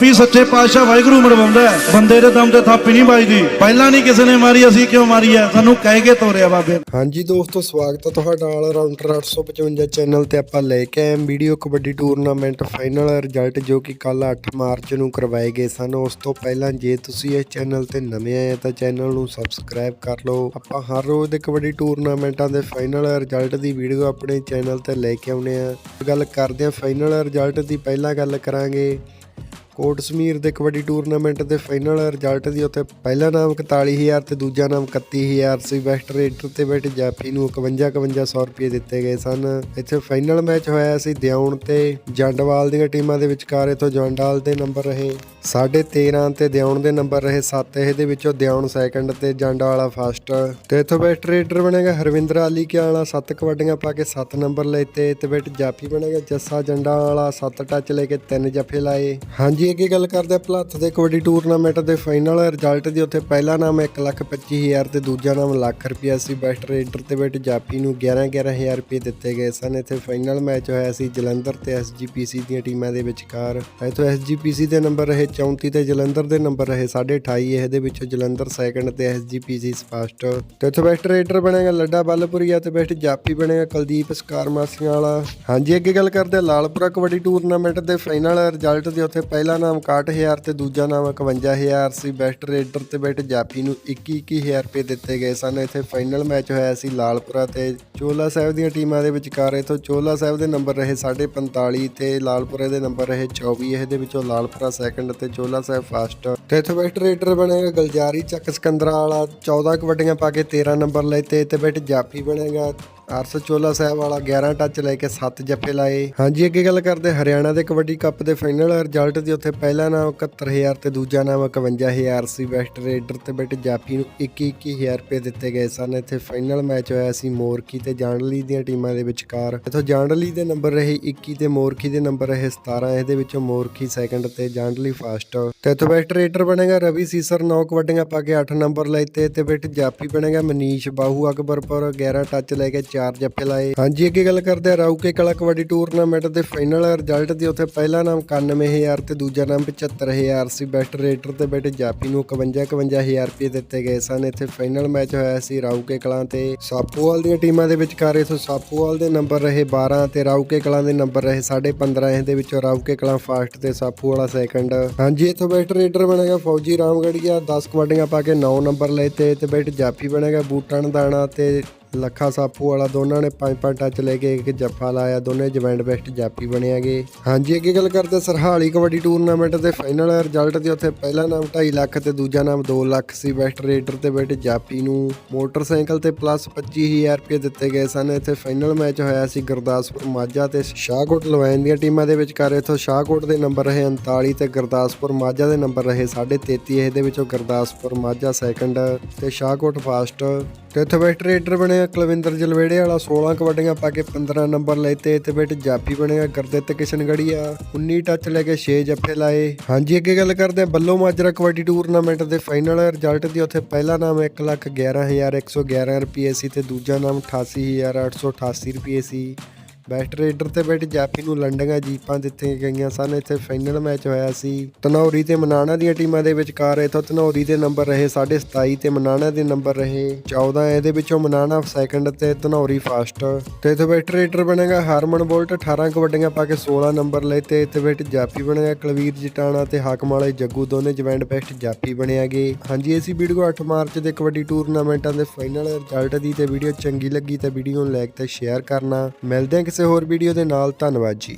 ਵੀ ਸੱਚੇ ਪਾਤਸ਼ਾਹ ਵਾਹਿਗੁਰੂ ਮਰਵਾਉਂਦਾ ਬੰਦੇ ਦੇ ਦਮ ਤੇ ਥਾਪੀ ਨਹੀਂ ਵੱਜਦੀ। ਪਹਿਲਾਂ ਨਹੀਂ ਕਿਸੇ ਨੇ ਮਾਰੀ, ਅਸੀਂ ਕਿਉਂ ਮਾਰੀ ਹੈ? ਸਾਨੂੰ ਕਹਿ ਕੇ ਤੋਰਿਆ ਬਾਬੇ। ਹਾਂਜੀ ਦੋਸਤੋ, ਸਵਾਗਤ ਹੈ ਤੁਹਾਡਾ ਆਲ ਰਾਊਂਡਰ 855 ਚੈਨਲ ਤੇ ਆਪਾਂ ਲੈ ਕੇ ਆਏ video kabaddi tournament final result, ਜੋ ਕਿ ਕੱਲ 8 ਮਾਰਚ ਨੂੰ ਕਰਵਾਏ ਗਏ ਸਨ। ਉਸ ਤੋਂ ਪਹਿਲਾਂ ਜੇ ਤੁਸੀਂ ਇਸ ਚੈਨਲ ਤੇ ਨਵੇਂ ਆਏ ਤਾਂ ਚੈਨਲ ਨੂੰ ਸਬਸਕ੍ਰਾਈਬ ਕਰ ਲਓ। ਆਪਾਂ ਹਰ ਰੋਜ਼ ਦੇ ਕਬੱਡੀ ਟੂਰਨਾਮੈਂਟਾਂ ਦੇ ਫਾਈਨਲ ਰਿਜ਼ਲਟ ਦੀ ਵੀਡੀਓ ਆਪਣੇ ਚੈਨਲ ਤੇ ਲੈ ਕੇ ਆਉਣੇ ਆ ਗੱਲ ਕਰਦੇ ਹਾਂ ਫਾਈਨਲ ਰਿਜ਼ਲਟ ਦੀ। ਪਹਿਲਾਂ ਗੱਲ ਕਰਾਂਗੇ ਕੋਟ ਸਮੀਰ ਦੇ ਕਬੱਡੀ ਟੂਰਨਾਮੈਂਟ ਦੇ ਫਾਈਨਲ ਰਿਜ਼ਲਟ ਦੀ ਉੱਥੇ ਪਹਿਲਾ ਨਾਮ 41000 ਤੇ ਦੂਜਾ ਨਾਮ 31000 ਸੀ। ਵੈਸਟ ਰੇਡਰ ਤੇ ਬੈਠ ਜਾਫੀ ਨੂੰ 51 5100 ਰੁਪਏ ਦਿੱਤੇ ਗਏ ਸਨ। ਇੱਥੇ ਫਾਈਨਲ ਮੈਚ ਹੋਇਆ ਸੀ ਦਿਉਣ ਤੇ। ਜੰਡਵਾਲ ਦੀਆਂ ਟੀਮਾਂ ਦੇ ਵਿਚਕਾਰ ਇਥੋਂ ਜੰਡਵਾਲ ਦੇ ਨੰਬਰ ਰਹੇ। 13.5 ਤੇ ਦਿਉਣ ਦੇ ਨੰਬਰ ਰਹੇ। 7 ਇਹਦੇ ਵਿੱਚੋਂ ਦਿਉਣ ਸੈਕੰਡ ਤੇ ਜੰਡਾਲਾ ਫਸਟ। ਤੇ ਇਥੋਂ ਬੈਸਟ ਰੇਡਰ ਬਣੇਗਾ ਹਰਵਿੰਦਰ ਆਲੀ ਕਿਆ ਵਾਲਾ 7 ਕਬੱਡੀਆਂ ਪਾ ਕੇ 7 ਨੰਬਰ ਲੈਤੇ ਤੇ ਬੈਟ ਜਾਫੀ ਬਣੇਗਾ ਜੱਸਾ ਜੰਡਾ ਵਾਲਾ 7 ਟੱਚ ਲੈ ਕੇ 3 ਜੱਫੇ ਲਾਏ। ਹਾਂਜੀ ਅੱਗੇ ਗੱਲ ਕਰਦੇ ਹਾਂ ਭਲੱਥ ਦੇ ਕਬੱਡੀ ਟੂਰਨਾਮੈਂਟ ਦੇ ਫਾਈਨਲ ਰਿਜ਼ਲਟ ਦੀ। ਉੱਥੇ ਪਹਿਲਾ ਨਾਮ 125000 ਤੇ ਦੂਜਾ ਨਾਮ ਲੱਖ ਰੁਪਿਆ ਸੀ। ਬੈਸਟ ਰੇਡਰ ਤੇ ਬੈਟ ਜਾਫੀ ਨੂੰ 11 11000 ਰੁਪਏ ਦਿੱਤੇ ਗਏ ਸਨ। ਇੱਥੇ ਫਾਈਨਲ ਮੈਚ ਹੋਇਆ ਸੀ ਜਲੰਧਰ ਤੇ ਐਸਜੀਪੀਸੀ ਦੀਆਂ ਟੀਮਾਂ ਦੇ ਵਿਚਕਾਰ। ਇੱਥੋਂ ਐਸਜੀਪੀਸੀ ਦੇ ਨੰਬਰ ਰਹੇ 34 ਤੇ ਜਲੰਧਰ ਦੇ ਨੰਬਰ ਰਹੇ 28.5 ਇਹਦੇ ਵਿੱਚੋਂ ਜਲੰਧਰ ਸੈਕੰਡ ਤੇ ਐਸਜੀਪੀਸੀ ਫਸਟ ਤੇ ਇੱਥੋਂ ਬੈਸਟ ਰੇਡਰ ਬਣੇਗਾ ਲੱਡਾ ਬੱਲਪੁਰੀਆ ਤੇ ਬੈਸਟ ਜਾਫੀ ਬਣੇਗਾ ਕੁਲਦੀਪ ਸਕਾਰਮਾਸੀਆਂ ਵਾਲਾ। ਹਾਂਜੀ, ਅੱਗੇ ਗੱਲ ਕਰਦੇ ਲਾਲਪੁਰਾ ਕਬੱਡੀ ਟੂਰਨਾਮੈਂਟ ਦੇ ਫਾਈਨਲ ਰਿਜ਼ਲਟ ਦੇ। ਉੱਥੇ ਪਹਿਲਾ ਨਾਮ 61000 ਤੇ ਦੂਜਾ ਨਾਮ 51000 ਸੀ। ਬੈਸਟ ਰੇਡਰ ਤੇ ਬੈਸਟ ਜਾਫੀ ਨੂੰ 21-21000 ਰੁਪਏ ਦਿੱਤੇ ਗਏ ਸਨ। ਇੱਥੇ ਫਾਈਨਲ ਮੈਚ ਹੋਇਆ ਸੀ ਲਾਲਪੁਰਾ ਤੇ ਚੋਲਾ ਸਾਹਿਬ ਦੀਆਂ ਟੀਮਾਂ ਦੇ ਵਿਚਕਾਰ। ਇਥੋਂ ਚੋਲਾ ਸਾਹਿਬ ਦੇ ਨੰਬਰ ਰਹੇ 45 ਤੇ ਲਾਲਪੁਰੇ ਦੇ ਨੰਬਰ ਰਹੇ 24 ਇਹਦੇ ਵਿੱਚੋਂ ਲਾਲਪੁਰਾ ਸੈਕੰਡ ਤੇ ਚੋਲਾ ਸਾਹਿਬ ਫਸਟ। ਤੇ ਇਥੋਂ ਬੈਸਟ ਰੇਡਰ ਬਣੇਗਾ ਗਲਜਾਰੀ ਚੱਕ ਸਕੰਦਰਾ ਵਾਲਾ 14 ਕਬੱਡੀਆਂ ਪਾ ਕੇ 13 ਨੰਬਰ ਲੈਤੇ ਤੇ ਬੈਟ ਜਾਫੀ ਬਣੇਗਾ। ਅਰਸ ਚੋਲਾ ਸਾਹਿਬ ਵਾਲਾ 11 ਟੱਚ ਲੈ ਕੇ 7 ਜੱਫੇ ਲਾਏ। ਹਾਂਜੀ, ਅੱਗੇ ਗੱਲ ਕਰਦੇ ਹਰਿਆਣਾ ਦੇ ਕਬੱਡੀ ਕੱਪ ਦੇ ਫਾਈਨਲ ਰਿਜ਼ਲਟ ਦੀ। ਉੱਥੇ ਪਹਿਲਾ ਨਾਮ 71000 ਤੇ ਦੂਜਾ ਨਾਮ 51000 ਸੀ। ਵੈਸਟ ਰੇਡਰ ਤੇ ਬੈਟ ਜਾਫੀ ਨੂੰ 21-21000 ਰੁਪਏ ਦਿੱਤੇ ਗਏ ਸਨ। ਇੱਥੇ ਫਾਈਨਲ ਮੈਚ ਹੋਇਆ ਸੀ ਮੋਰਕੀ ਤੇ ਜਾਂਡਲੀ ਦੀਆਂ ਟੀਮਾਂ ਦੇ ਵਿਚਕਾਰ। ਇਥੋਂ ਜਾਂਡਲੀ ਦੇ ਨੰਬਰ ਰਹੇ 21 ਤੇ ਮੋਰਕੀ ਦੇ ਨੰਬਰ ਰਹੇ 17 ਇਹਦੇ ਵਿੱਚੋਂ ਮੋਰਕੀ ਸੈਕੰਡ ਤੇ ਜਾਂਡਲੀ ਫਸਟ ਤੇ ਇਥੋਂ ਬੈਸਟ ਰੇਡਰ ਬਣੇਗਾ ਰਵੀ ਸੀਸਰ 9 ਕਬੱਡੀਆਂ ਪਾ ਕੇ 8 ਨੰਬਰ ਲੈਤੇ ਤੇ। ਬੈਟ ਜਾਫੀ ਬਣੇਗਾ ਮਨੀਸ਼ ਬਾਹੂ, ਅਕਬਰਪੁਰ 11 ਟੱਚ ਲੈ ਕੇ ਚਾਰ ਜੱਫੇ ਲਾਏ। ਹਾਂਜੀ, ਅੱਗੇ ਗੱਲ ਕਰਦੇ ਆ ਰਾਊਕੇ ਕਲਾ ਕਬੱਡੀ ਟੂਰਨਾਮੈਂਟ ਦੇ ਫਾਈਨਲ ਰਿਜ਼ਲਟ ਦੀ। ਉੱਥੇ ਪਹਿਲਾ ਨਾਮ 91000 ਤੇ ਦੂਜਾ ਨਾਮ 75000 ਸੀ। ਬੈਸਟ ਰੇਡਰ ਤੇ ਬੈਟ ਜਾਫੀ ਨੂੰ 51 51000 ਰੁਪਏ ਦਿੱਤੇ ਗਏ ਸਨ। ਇੱਥੇ ਫਾਈਨਲ ਮੈਚ ਹੋਇਆ ਸੀ ਰਾਊਕੇ ਕਲਾਂ ਤੇ। ਸਾਪੋਵਾਲ ਦੀਆਂ ਟੀਮਾਂ ਦੇ ਵਿਚਕਾਰ ਇਥੋਂ ਸਾਪੋਵਾਲ ਦੇ ਨੰਬਰ ਰਹੇ 12 ਤੇ ਰਾਊਕੇ ਕਲਾਂ ਦੇ ਨੰਬਰ ਰਹੇ 15.5 ਇਹਦੇ ਵਿੱਚੋਂ ਰਾਊਕੇ ਕਲਾਂ ਫਸਟ ਤੇ ਸਾਪੂ ਵਾਲਾ ਸੈਕੰਡ। ਹਾਂਜੀ, ਇਥੋਂ ਬੈਟ ਰੇਡਰ ਬਣੇਗਾ ਫੌਜੀ ਰਾਮਗੜੀਆ। 10 ਕਬੱਡੀਆਂ ਪਾ ਕੇ 9 ਨੰਬਰ ਲੈਤੇ ਤੇ ਬੈਟ ਜਾਫੀ ਬਣੇਗਾ ਬੂਟਣ ਦਾਣਾ ਤੇ ਲੱਖਾ ਸਾਫੂ ਵਾਲਾ ਦੋਨਾਂ ਨੇ ਪੰਜ ਪੰਜ ਟੱਚ ਲੈ ਕੇ ਇੱਕ ਜੱਫਾ ਲਾਇਆ, ਦੋਨੇ ਜਵੈਂਟ ਬੈਸਟ ਜਾਪੀ ਬਣਿਆਗੇ ਹਾਂਜੀ, ਅੱਗੇ ਗੱਲ ਕਰਦੇ ਸਰਹਾਲੀ ਕਬੱਡੀ ਟੂਰਨਾਮੈਂਟ ਦੇ ਫਾਈਨਲ ਰਿਜ਼ਲਟ ਤੇ ਉੱਥੇ ਪਹਿਲਾ ਨਾਮ 2.5 ਲੱਖ ਤੇ ਦੂਜਾ ਨਾਮ 2 ਲੱਖ ਸੀ ਬੈਸਟ ਰੇਡਰ ਤੇ ਬੈਟ ਜਾਪੀ ਨੂੰ। ਮੋਟਰਸਾਈਕਲ ਤੇ ਪਲੱਸ 25000 ਰੁਪਏ ਦਿੱਤੇ ਗਏ ਸਨ। ਇੱਥੇ ਫਾਈਨਲ ਮੈਚ ਹੋਇਆ ਸੀ ਗੁਰਦਾਸਪੁਰ ਮਾਝਾ ਤੇ ਸ਼ਾਹਕੋਟ ਲਵਾਇਨ ਦੀਆਂ ਟੀਮਾਂ ਦੇ ਵਿਚਕਾਰ। ਇਥੋਂ ਸ਼ਾਹਕੋਟ ਦੇ ਨੰਬਰ ਰਹੇ 39 ਤੇ ਗੁਰਦਾਸਪੁਰ ਮਾਝਾ ਦੇ ਨੰਬਰ ਰਹੇ 33.5 ਇਹਦੇ ਵਿੱਚੋਂ ਗੁਰਦਾਸਪੁਰ ਮਾਝਾ ਸੈਕੰਡ ਤੇ ਸ਼ਾਹਕੋਟ ਫਸਟ ਤੇ ਇੱਥੇ ਬੈਸਟ ਰੇਡਰ ਬਣਿਆ ਕੁਲਵਿੰਦਰ ਜਲਵੇੜੇ ਵਾਲਾ 16 ਕਬੱਡੀਆਂ ਪਾ ਕੇ 15 ਨੰਬਰ ਲੈਤੇ ਤੇ ਬੈਟ ਜਾਪੀ ਬਣਿਆ, ਗੁਰਦਿੱਤ ਕਿਸ਼ਨਗੜੀਆ 19 ਟੱਚ ਲੈ ਕੇ 6 ਜੱਫੇ ਲਾਏ। ਹਾਂਜੀ, ਅੱਗੇ ਗੱਲ ਕਰਦੇ ਹਾਂ ਬੱਲੋ ਮਾਜਰਾ ਕਬੱਡੀ ਟੂਰਨਾਮੈਂਟ ਦੇ ਫਾਈਨਲ ਰਿਜ਼ਲਟ ਦੀ, ਉੱਥੇ ਪਹਿਲਾ ਨਾਮ 111111 ਰੁਪਏ ਸੀ ਤੇ ਦੂਜਾ ਨਾਮ 88888 ਰੁਪਏ ਸੀ। ਬੈਸਟ ਰੇਡਰ ਤੇ ਬੈਠ ਜਾਫੀ ਨੂੰ ਲੰਡੀਆਂ ਜੀਪਾਂ ਦਿੱਤੀਆਂ ਗਈਆਂ ਸਨ। ਇੱਥੇ ਫਾਈਨਲ ਮੈਚ ਹੋਇਆ ਸੀ। ਧਨੌਰੀ ਤੇ ਮਨਾਣਾ ਦੀਆਂ ਟੀਮਾਂ ਦੇ ਵਿਚਕਾਰ ਇਥੋਂ ਧਨੌਰੀ ਦੇ ਨੰਬਰ ਰਹੇ 27 ਤੇ ਮਨਾਣਾ ਦੇ ਨੰਬਰ ਰਹੇ 14 ਇਹਦੇ ਵਿੱਚੋਂ ਮਨਾਣਾ ਸੈਕੰਡ ਤੇ ਧਨੌਰੀ ਫਸਟ ਤੇ ਇਥੋਂ ਬੈਟ ਰੇਡਰ ਬਣੇਗਾ ਹਰਮਨ ਬੋਲਟ 18 ਕਬੱਡੀਆਂ ਪਾ ਕੇ 16 ਨੰਬਰ ਲਏ ਤੇ ਇੱਥੇ ਬੈਟ ਜਾਫੀ ਬਣੇਗਾ ਕਲਵੀਰ ਜਟਾਣਾ ਤੇ ਹਾਕਮ ਵਾਲੇ ਜੱਗੂ। ਦੋਨੇ ਜਵੈਂਟ ਬੈਸਟ ਜਾਫੀ ਬਣਿਆਗੇ ਹਾਂਜੀ ਇਹ ਵੀਡੀਓ 8 ਮਾਰਚ ਦੇ ਕਬੱਡੀ ਟੂਰਨਾਮੈਂਟਾਂ ਦੇ ਫਾਈਨਲ ਰਿਜ਼ਲਟ ਦੀ ਤੇ ਵੀਡੀਓ ਚੰਗੀ ਲੱਗੀ ਤਾਂ ਵੀਡੀਓ ਨੂੰ ਲਾਈਕ ਤੇ ਸ਼ੇਅਰ ਕਰਨਾ। ਮਿਲਦੇ ਹਾਂ ਕਿਸੇ ਹੋਰ ਵੀਡੀਓ ਦੇ ਨਾਲ ਧੰਨਵਾਦ ਜੀ।